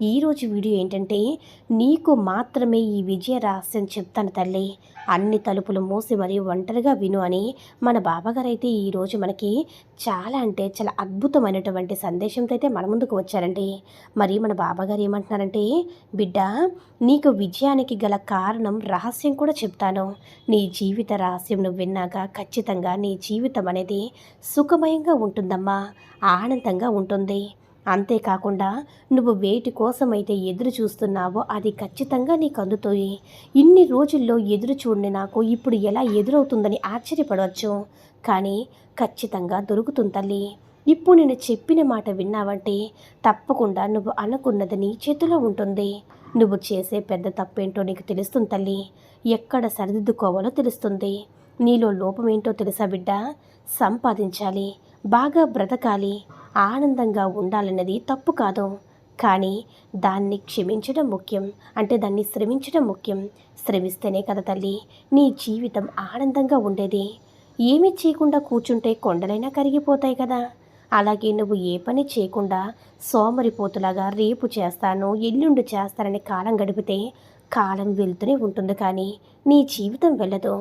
ఈరోజు వీడియో ఏంటంటే నీకు మాత్రమే ఈ విజయ రహస్యం చెప్తాను తల్లి. అన్ని తలుపులు మూసి మరియు ఒంటరిగా విను అని మన బాబాగారు అయితే ఈరోజు మనకి చాలా అంటే చాలా అద్భుతమైనటువంటి సందేశంతో అయితే మన ముందుకు వచ్చారండి మరి మన బాబాగారు ఏమంటున్నారంటే బిడ్డ నీకు విజయానికి గల కారణం రహస్యం కూడా చెప్తాను. నీ జీవిత రహస్యం నువ్వు విన్నాక ఖచ్చితంగా నీ జీవితం అనేది సుఖమయంగా ఉంటుందమ్మా. ఆనందంగా ఉంటుంది. అంతేకాకుండా నువ్వు వేటి కోసమైతే ఎదురు చూస్తున్నావో అది ఖచ్చితంగా నీకు అందుతాయి ఇన్ని రోజుల్లో ఎదురు చూడని నాకు ఇప్పుడు ఎలా ఎదురవుతుందని ఆశ్చర్యపడవచ్చు. కానీ ఖచ్చితంగా దొరుకుతుంది తల్లి. ఇప్పుడు నేను చెప్పిన మాట విన్నావంటే తప్పకుండా నువ్వు అనుకున్నది నీ చేతిలో ఉంటుంది. నువ్వు చేసే పెద్ద తప్పేంటో నీకు తెలుస్తుంది తల్లి. ఎక్కడ సరిదిద్దుకోవాలో తెలుస్తుంది. నీలో లోపమేంటో తెలుసా బిడ్డ? సంపాదించాలి. బాగా బ్రతకాలి. ఆనందంగా ఉండాలన్నది తప్పు కాదు. కానీ దాన్ని క్షమించడం ముఖ్యం. అంటే దాన్ని శ్రమించడం ముఖ్యం. శ్రమిస్తేనే కదా తల్లి నీ జీవితం ఆనందంగా ఉండేది. ఏమీ చేయకుండా కూర్చుంటే కొండలైనా కరిగిపోతాయి కదా. అలాగే నువ్వు ఏ పని చేయకుండా సోమరిపోతులాగా రేపు చేస్తాను ఎల్లుండి చేస్తానని కాలం గడిపితే కాలం వెళ్తూనే ఉంటుంది కానీ నీ జీవితం వెళ్ళదు.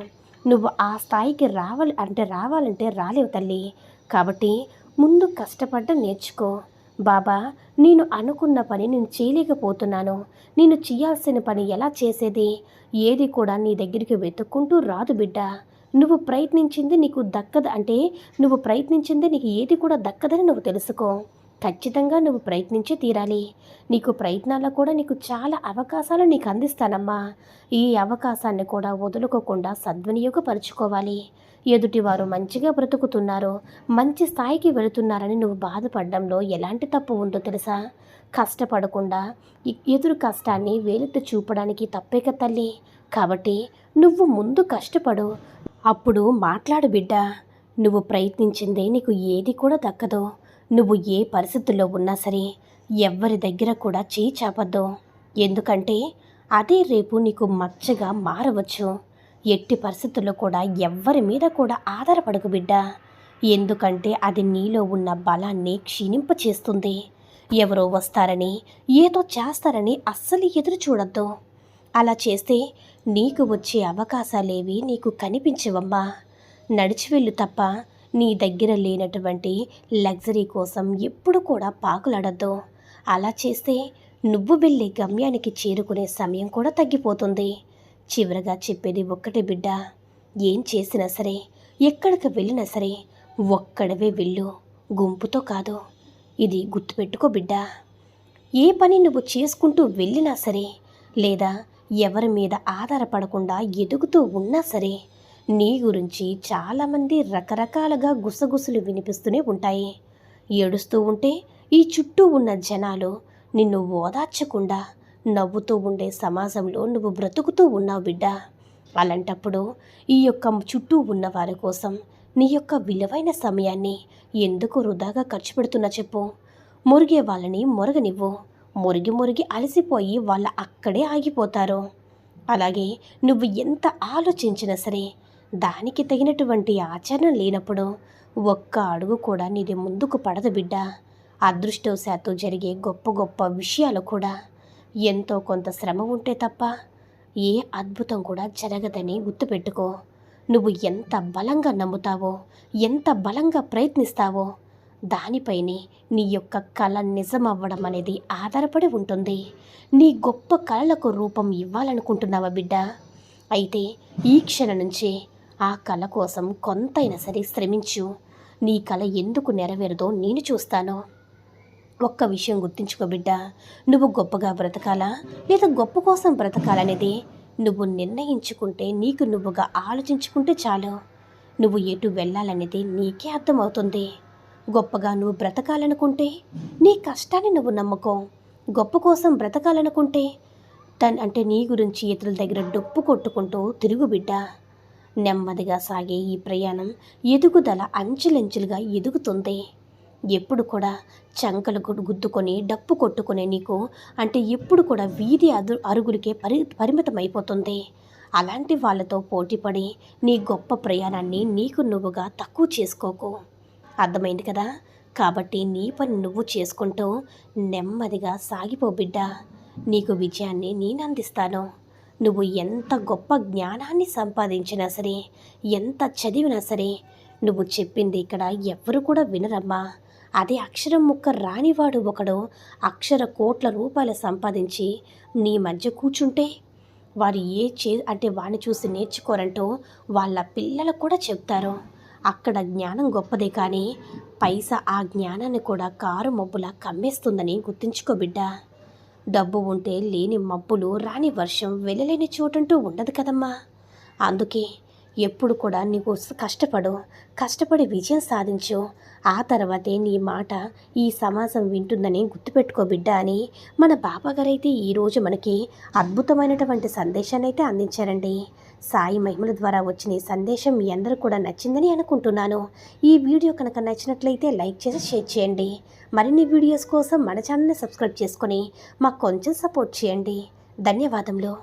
నువ్వు ఆ స్థాయికి రావాలి అంటే రావాలంటే రాలేవు తల్లి. కాబట్టి ముందు కష్టపడ్డం నేర్చుకో. బాబా నేను అనుకున్న పని నేను చేయలేకపోతున్నాను. నేను చేయాల్సిన పని ఎలా చేసేది? ఏది కూడా నీ దగ్గరికి వెతుక్కుంటూ రాదు బిడ్డ. నువ్వు ప్రయత్నించింది నీకు దక్కదు అంటే నువ్వు ప్రయత్నించింది నీకు ఏది కూడా దక్కదని నువ్వు తెలుసుకో. ఖచ్చితంగా నువ్వు ప్రయత్నించి తీరాలి. నీకు ప్రయత్నాల్లో కూడా నీకు చాలా అవకాశాలు నీకు అందిస్తానమ్మా. ఈ అవకాశాన్ని కూడా వదులుకోకుండా సద్వినియోగపరుచుకోవాలి. ఎదుటివారు మంచిగా బ్రతుకుతున్నారు మంచి స్థాయికి వెళుతున్నారని నువ్వు బాధపడడంలో ఎలాంటి తప్పు ఉందో తెలుసా? కష్టపడకుండా ఎదురు కష్టాన్ని వేలెత్తి చూపడానికి తప్పేక తల్లి. కాబట్టి నువ్వు ముందు కష్టపడు. అప్పుడు మాట్లాడు బిడ్డ. నువ్వు ప్రయత్నించిందే నీకు ఏది కూడా దక్కదు. నువ్వు ఏ పరిస్థితుల్లో ఉన్నా సరే ఎవ్వరి దగ్గర కూడా చేయి చాపద్దు. ఎందుకంటే అదే రేపు నీకు మచ్చగా మారవచ్చు. ఎట్టి పరిస్థితుల్లో కూడా ఎవ్వరి మీద కూడా ఆధారపడకు బిడ్డ. ఎందుకంటే అది నీలో ఉన్న బలాన్ని క్షీణింపచేస్తుంది ఎవరో వస్తారని ఏదో చేస్తారని అస్సలు ఎదురు చూడొద్దు. అలా చేస్తే నీకు వచ్చే అవకాశాలేవి నీకు కనిపించవమ్మా. నడిచి వెళ్ళు తప్ప నీ దగ్గర లేనటువంటి లగ్జరీ కోసం ఎప్పుడు కూడా పాకులాడద్దు. అలా చేస్తే నువ్వు వెళ్ళే గమ్యానికి చేరుకునే సమయం కూడా తగ్గిపోతుంది. చివరగా చెప్పేది ఒక్కటే బిడ్డ ఏం చేసినా సరే ఎక్కడికి వెళ్ళినా సరే ఒక్కడవే వెళ్ళు గుంపుతో కాదు. ఇది గుర్తుపెట్టుకో బిడ్డ. ఏ పని నువ్వు చేసుకుంటూ వెళ్ళినా సరే లేదా ఎవరి మీద ఆధారపడకుండా ఎదుగుతూ ఉన్నా సరే నీ గురించి చాలామంది రకరకాలుగా గుసగుసలు వినిపిస్తూనే ఉంటాయి. ఏడుస్తూ ఉంటే ఈ చుట్టూ ఉన్న జనాలు నిన్ను ఓదార్చకుండా నవ్వుతూ ఉండే సమాజంలో నువ్వు బ్రతుకుతూ ఉన్నావు బిడ్డ. అలాంటప్పుడు ఈ యొక్క చుట్టూ ఉన్న వారి కోసం నీ యొక్క విలువైన సమయాన్ని ఎందుకు వృధాగా ఖర్చు పెడుతున్నా చెప్పు. మురిగే వాళ్ళని మురగనివ్వు. మురిగి మురిగి అలసిపోయి వాళ్ళ అక్కడే ఆగిపోతారు. అలాగే నువ్వు ఎంత ఆలోచించినా సరే దానికి తగినటువంటి ఆచరణ లేనప్పుడు ఒక్క అడుగు కూడా నీది ముందుకు పడదు బిడ్డ. అదృష్టవశాత్తు జరిగే గొప్ప గొప్ప విషయాలు కూడా ఎంతో కొంత శ్రమ ఉంటే తప్ప ఏ అద్భుతం కూడా జరగదని గుర్తుపెట్టుకో. నువ్వు ఎంత బలంగా నమ్ముతావో ఎంత బలంగా ప్రయత్నిస్తావో దానిపైనే నీ యొక్క కళ నిజమవ్వడం అనేది ఆధారపడి ఉంటుంది. నీ గొప్ప కళలకు రూపం ఇవ్వాలనుకుంటున్నావా బిడ్డ? అయితే ఈ క్షణం నుంచే ఆ కళ కోసం కొంతైనా సరే శ్రమించు. నీ కళ ఎందుకు నెరవేరదో నేను చూస్తాను. ఒక్క విషయం గుర్తుంచుకో బిడ్డ. నువ్వు గొప్పగా బ్రతకాలా? లేదా గొప్ప కోసం బ్రతకాలనేది నువ్వు నిర్ణయించుకుంటే నీకు నువ్వుగా ఆలోచించుకుంటే చాలు. నువ్వు ఎటు వెళ్ళాలనేది నీకే అర్థమవుతుంది. గొప్పగా నువ్వు బ్రతకాలనుకుంటే నీ కష్టాన్ని నువ్వు నమ్మకం. గొప్ప కోసం బ్రతకాలనుకుంటే తన్ అంటే నీ గురించి ఇతరుల దగ్గర డొప్పు కొట్టుకుంటూ తిరుగు బిడ్డ. నెమ్మదిగా సాగే ఈ ప్రయాణం ఎదుగుదల అంచెలంచెలుగా ఎదుగుతుంది. ఎప్పుడు కూడా చంకలు గుద్దుకొని డప్పు కొట్టుకునే నీకు అంటే ఎప్పుడు కూడా వీధి అదు అరుగులకే పరి పరిమితం అయిపోతుంది అలాంటి వాళ్ళతో పోటీపడి నీ గొప్ప ప్రయాణాన్ని నీకు నువ్వుగా తక్కువ చేసుకోకు. అర్థమైంది కదా? కాబట్టి నీ పని నువ్వు చేసుకుంటూ నెమ్మదిగా సాగిపో బిడ్డ. నీకు విజయాన్ని నేను అందిస్తాను నువ్వు ఎంత గొప్ప జ్ఞానాన్ని సంపాదించినా సరే ఎంత చదివినా సరే నువ్వు చెప్పింది ఇక్కడ ఎవ్వరు కూడా వినరమ్మా. అదే అక్షరం ముక్క రానివాడు ఒకడు అక్షర కోట్ల రూపాయలు సంపాదించి నీ మధ్య కూర్చుంటే వారు ఏ చే అంటే వాడిని చూసి నేర్చుకోరంటూ వాళ్ళ పిల్లలకు కూడా చెప్తారు. అక్కడ జ్ఞానం గొప్పదే కానీ పైసా ఆ జ్ఞానాన్ని కూడా కారు మబ్బులా కమ్మేస్తుందని గుర్తుంచుకో బిడ్డ. డబ్బు ఉంటే లేని మబ్బులు రాని వర్షం వెళ్ళలేని చోటంటూ ఉండదు కదమ్మా. అందుకే ఎప్పుడు కూడా నీకు కష్టపడు కష్టపడి విజయం సాధించు. ఆ తర్వాతే నీ మాట ఈ సమాజం వింటుందని గుర్తుపెట్టుకో బిడ్డ అని మన బాబాగారైతే ఈరోజు మనకి అద్భుతమైనటువంటి సందేశాన్ని అయితే అందించారండి. సాయి మహిమల ద్వారా వచ్చిన ఈ సందేశం మీ అందరూ కూడా నచ్చిందని అనుకుంటున్నాను. ఈ వీడియో కనుక నచ్చినట్లయితే లైక్ చేసి షేర్ చేయండి. మరిన్ని వీడియోస్ కోసం మన ఛానల్ని సబ్స్క్రైబ్ చేసుకొని మాకు కొంచెం సపోర్ట్ చేయండి. ధన్యవాదములు.